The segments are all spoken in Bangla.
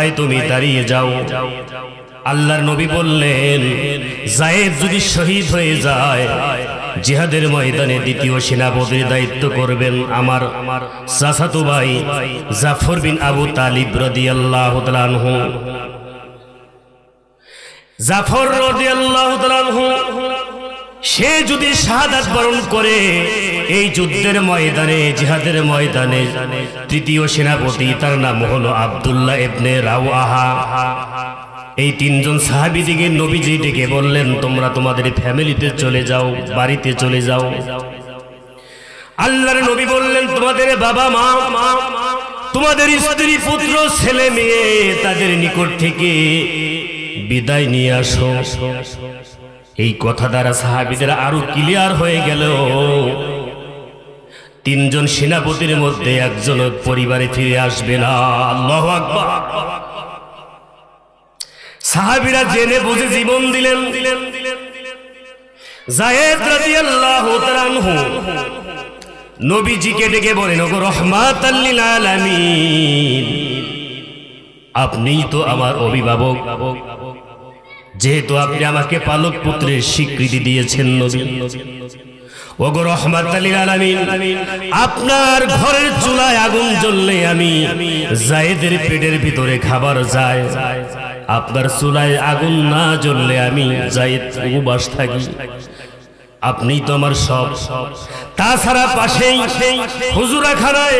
তাই তুমি দাঁড়িয়ে যাও। আল্লাহর নবী বললেন, জায়েদ যদি শহীদ হয়ে যায়, জিহাদের ময়দানে দ্বিতীয় সেনাপতির দায়িত্ব করবেন আমার চাচাতো ভাই জাফর বিন আবু তালিব রদি তাআলা আনহু। জাফর রদি তাআলা আনহু সে যদি শাহাদাত বরণ করে, এই যুদ্ধের ময়দানে, জিহাদের ময়দানে, তৃতীয় সেনাপতি, তার নাম হলো আব্দুল্লাহ ইবনে রাওয়াহা। এই তিনজন সাহাবী দিকে নবীজি ডেকে বললেন, তোমরা তোমাদের ফ্যামিলিতে চলে যাও, বাড়িতে চলে যাও। আল্লাহর নবী বললেন, তোমাদের বাবা মা, তোমাদের স্ত্রী, পুত্র, ছেলে, মেয়ে, তাদের নিকট থেকে বিদায় নিয়ে আসো। এই কথা দ্বারা সাহাবিদের আরও ক্লিয়ার হয়ে গেল। তিনজন সেনাপতির মধ্যে একজন পরিবারে ফিরে আসবে না। সাহাবিরা জেনে বুঝে জীবন দিলেন। জায়েদ রাদিয়াল্লাহু নবীজিকে ডেকে বলেন, ওগো আপনিই তো আমার অভিভাবক। যেহেতু আপনি আমাকে পালক পুত্রের স্বীকৃতি দিয়েছেন নবী। ওগো রহমাত আলামিন, আপনার ঘরের চুলায় আগুন জ্বললে আমি জায়েদের পেটের ভিতরে খাবার যায়। আপনার চুলায় আগুন না জ্বললে আমি জায়েদ উপবাস থাকি। আপনি তো আমার সব। তাছাড়া পাশেই হুজুরা খানায়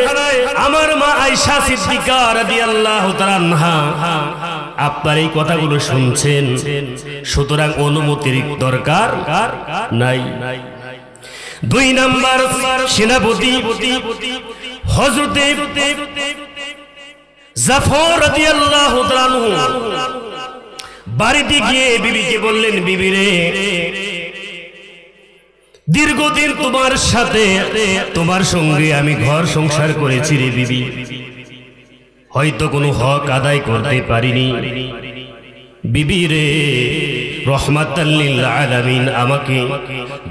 আমার মা আয়সা সিদ্দিকা রাদিয়াল্লাহু তাআলা আপনার এই কথাগুলো শুনছেন, সুতরাং অনুমতির দরকার নাই। দুই নাম্বার সেনাপতি হজরতে জাফর রাদিয়াল্লাহু তাআলা বাড়িতে গিয়ে বিবিকে বললেন, বিবি রে দীর্ঘদিন তোমার সাথে, তোমার সঙ্গে আমি ঘর সংসার করেছি রে বিবি। হয়তো কোনো হক আদায় করতে পারিনি। বিবি রে আমাকে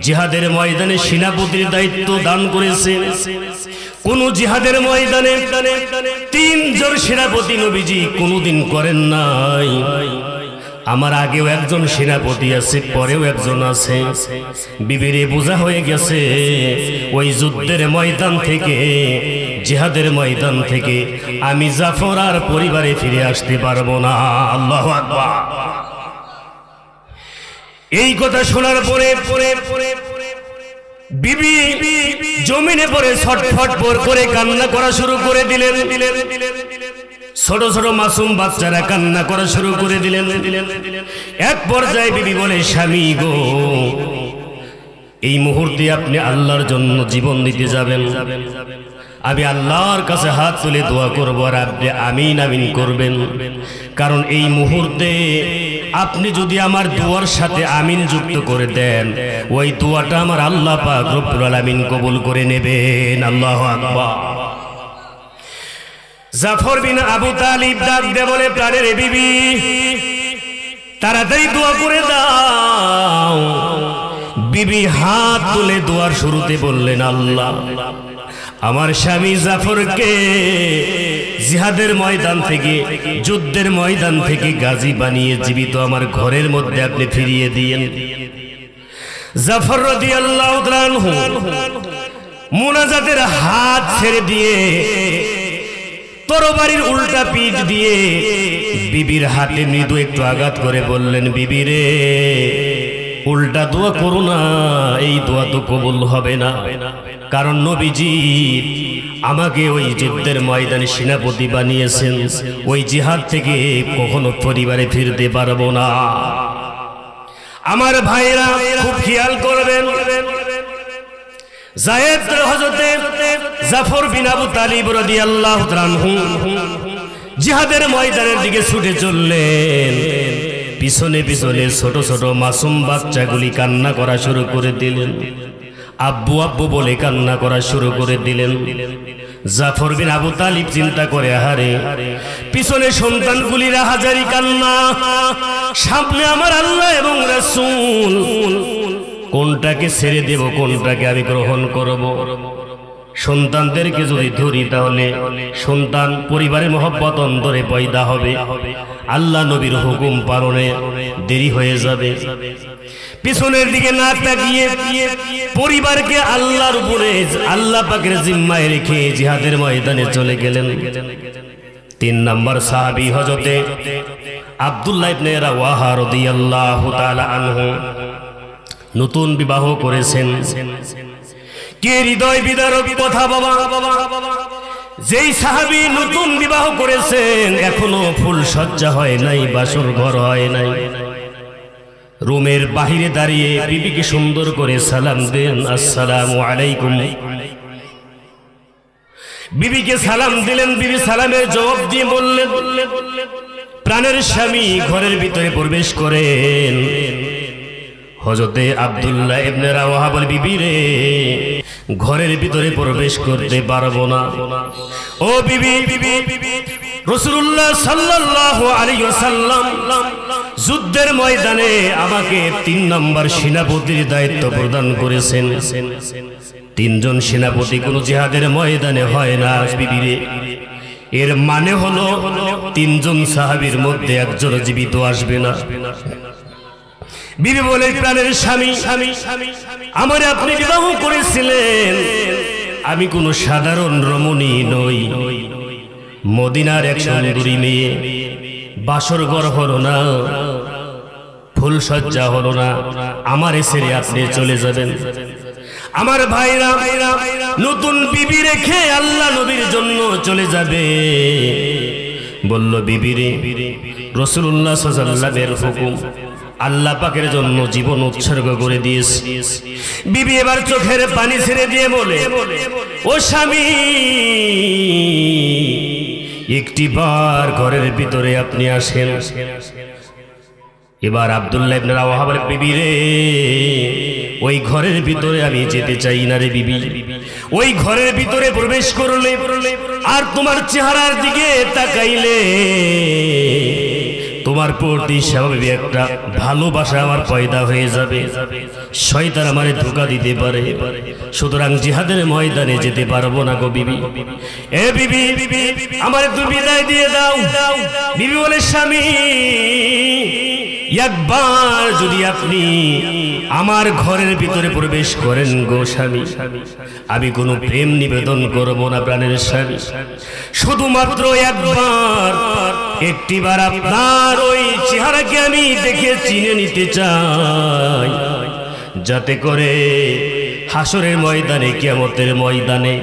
জিহাদের ময়দানে সেনাপতির দায়িত্ব দান করেছে। কোন জিহাদের ময়দানে তিনজন সেনাপতি নবীজি কোনোদিন করেন নাই। আমার আগেও একজন সেনাপতি আছে, পরেও একজন আছে। বিবিরে বোঝা হয়ে গেছে, ওই যুদ্ধের ময়দান থেকে, জিহাদের ময়দান থেকে আমি জাফর আর পরিবারে ফিরে আসতে পারব না। আল্লাহ এই কথা শোনার পরে পরে পরে বিবি জমিনে পড়ে ছটফট পর করে কান্না করা শুরু করে দিলেন দিলেন দিলেন। ছোট ছোট মাসুম বাচ্চারা কান্না করা শুরু করে দিলেন। এক পর্যায়ে বিবি বলে, স্বামী গো, এই মুহূর্তে আপনি আল্লাহর জন্য জীবন দিতে যাবেন। আমি আল্লাহর কাছে হাত তুলে দোয়া করব আর আপনি আমিন আমিন করবেন। কারণ এই মুহূর্তে আপনি যদি আমার দোয়ার সাথে আমিন যুক্ত করে দেন, ওই দোয়াটা আমার আল্লাহ পাক রব্বুল আলামিন কবুল করে নেবেন। আল্লাহ আকবার। জাফর বিন আবু তালিব ডাক দে বলে প্রাণের বিবি। তাড়াতাড়ি দোয়া করে দাও। বিবি হাত তুলে দোয়ার শুরুতে বললেন, আল্লাহ, আমার স্বামী জাফরকে জিহাদের ময়দান থেকে, যুদ্ধের ময়দান থেকে গাজী বানিয়ে জীবিত আমার ঘরের মধ্যে আপনি ফিরিয়ে দিয়েন। জাফর রাদিয়াল্লাহু তাআলা আনহু মুনাজাতের হাত ছেড়ে দিয়ে তরবারির উল্টা পিঠ দিয়ে বিবির হাতে মৃদু একটু আঘাত করে বললেন, বিবি রে, উল্টা দোয়া করো না, এই দোয়া তো কবুল হবে না। কারণ নবীজি আমাকে ওই যুদ্ধের ময়দানে সেনাপতি বানিয়েছেন। ওই জিহাদ থেকে কখনো পরিবারে ফিরতে পারব না। আমার ভাইরা খুব খেয়াল করবেন, জায়েদ হযরতে জাফর বিন আবু তালিব রাদিয়াল্লাহু তাআলা জিহাদের ময়দানের দিকে ছুটে চললেন। পিছনে পিছনে ছোট ছোট মাসুম বাচ্চাগুলি কান্না করা শুরু করে দিলেন। আব্বু আব্বু বলে কান্না করা শুরু করে দিলেন। জাফর বিন আবু তালিব চিন্তা করে হারে পিছনে সন্তানগুলিরা হাজারি কান্না, সামনে আমার আল্লাহ এবং রাসূল। কোনটাকে ছেড়ে দেব, কোনটাকে আমি গ্রহণ করব? সন্তানদেরকে যদি ধরি তাহলে সন্তান পরিবারের মহব্বত অন্তরে পয়দা হবে। আল্লাহ নবীর হুকুম পালনে দেরি হয়ে যাবে। পিছনের দিকে না তাকিয়ে পরিবারকে আল্লাহর উপরে, আল্লাহ পাকের জিম্মায় রেখে জিহাদের ময়দানে চলে গেলেন। তিন নম্বর সাহাবি হজতে আব্দুল্লাহ ইবনে রাওয়াহা রাদিয়াল্লাহু তাআলা আনহু নতুন বিবাহ করেছেন। কে হৃদয় বিদারক কথা বাবা? যেই সাহাবি নতুন বিবাহ করেছেন, এখনও ফুল সজ্জা হয় নাই, বাসর ঘর হয় নাই। রুমের বাহিরে দাঁড়িয়ে বিবিকে সুন্দর করে সালাম দেন, আসসালামু আলাইকুম। বিবিকে সালাম দিলেন, বিবি সালামের জবাব দিয়ে বললেন, প্রাণের স্বামী ঘরের ভিতরে প্রবেশ করেন। হজরতে আব্দুল্লাহ ইবনে রাওয়াহা বলে, বিবি রে, ঘরের ভিতরে প্রবেশ করতে পারব না। ও বিবি রসুল্লাহ সাল্লাল্লাহু আলাইহি ওয়াসাল্লাম যুদ্ধের ময়দানে আমাকে তিন নম্বর সেনাপতির দায়িত্ব প্রদান করেছেন। তিনজন সেনাপতি কোনো জিহাদের ময়দানে হয় না বিবিরে এর মানে হলো, তিনজন সাহাবীর মধ্যে একজন জীবিত আসবে না। বিবি বলে প্রাণের স্বামী। আমার আপনি বিবাহ করেছিলেন। আমি কোনো সাধারণ রমণী নই। মদিনার এক সুন্দরী মেয়ে। বাসর ঘর হলো না। ফুল সজ্জা হলো না। আমার ছেড়ে আপনি চলে যাবেন। আমার ভাইরা, নতুন বিবি রেখে আল্লাহ নবীর জন্য চলে যাবে। বলল, বিবি বিবিরে রসুল্লাহ সাল্লামের হুকুম আল্লাহ পাকের জন্য জীবন উৎসর্গ করে দিয়েছে। বিবি এবার চোখের পানি ছেড়ে দিয়ে বলে, ও স্বামী, একটি বার ঘরের ভিতরে আপনি আসেন। এবার আব্দুল্লাহ ইবনে রাওয়াহা বলে, বিবি রে, ওই ঘরের ভিতরে আমি যেতে চাই না রে বিবি। ওই ঘরের ভিতরে প্রবেশ করলে আর তোমার চেহারার দিকে তাকাইলে তোমার প্রতি স্বাভাবিক একটা ভালোবাসা আমার পয়দা হয়ে যাবে। শয়তান আমারে ধোকা দিতে পারে। সুতরাং জিহাদের ময়দানে যেতে পারব না গো বিবি। এ বিবি, আমার তুমি বিদায় দিয়ে দাও। বিবি বলে, স্বামী একবার যদি আপনি আমার ঘরের ভিতরে প্রবেশ করেন গো স্বামী, আমি কোনো প্রেম নিবেদন করব না প্রাণের স্বামী। শুধুমাত্র একবার, একটিবার আপনার ওই চেহারাকে আমি দেখে চিনে নিতে চাই। যাতে করে হাসরের ময়দানে, কিয়ামতের ময়দানে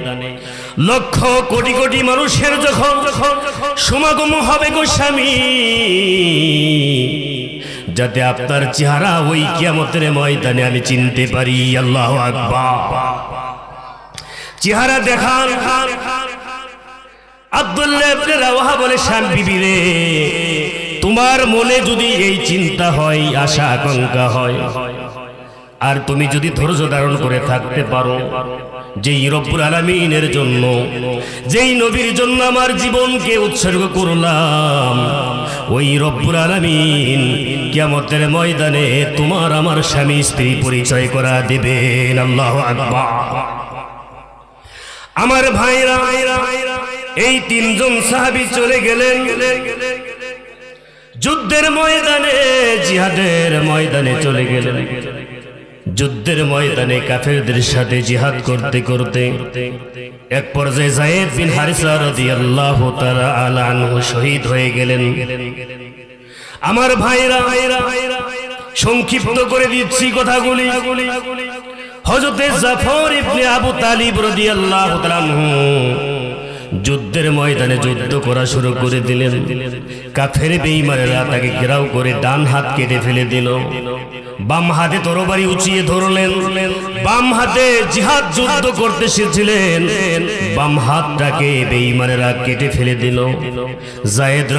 লক্ষ কোটি কোটি মানুষের যখন সমাগম হবে গো স্বামী যাতে আপনার চেহারা ওই কিয়ামতের ময়দানে আমি চিনতে পারি, আল্লাহ চেহারা দেখান। আব্দুল্লাহ বলে, শান তোমার মনে যদি এই চিন্তা হয়, আশা, আকাঙ্ক্ষা হয়, আর তুমি যদি ধৈর্য ধারণ করে থাকতে পারো, যেই রব্বুল আলামিনের জন্য, যেই নবীর জন্য আমার জীবনকে উৎসর্গ করলাম ওই রব্বুর আলামিন কিয়ামতের ময়দানে তোমার আমার স্বামী স্ত্রী পরিচয় করা দিবেন। আল্লাহ আকবার। আমার ভাইরা, এই তিনজন সাহাবি চলে গেলেন। যুদ্ধের ময়দানে, জিহাদের ময়দানে চলে গেলেন। যুদ্ধের ময়দানে কাফেরদের সাথে জিহাদ করতে করতে এক পর্যায়ে জায়েদ বিন হারিসা রাদিয়াল্লাহু তাআলা শহীদ হয়ে গেলেন। আমার ভাইরা সংক্ষিপ্ত করে দিচ্ছি কথাগুলি। হযরতে জাফর ইবনে আবু তালিব রাদিয়াল্লাহু তাআলা যুদ্ধের ময়দানে যুদ্ধ করা শুরু করে দিলেন। কাফের বেইমারেরা তাকে ঘেরাও করে ডান হাত কেটে ফেলে দিল। বাম হাতে তরবারি উঁচিয়ে ধরলেন। বাম হাতে জিহাদ যুদ্ধ করতে এসেছিলেন বাম হাতটাকে বেইমারেরা কেটে ফেলে দিল। জায়েদ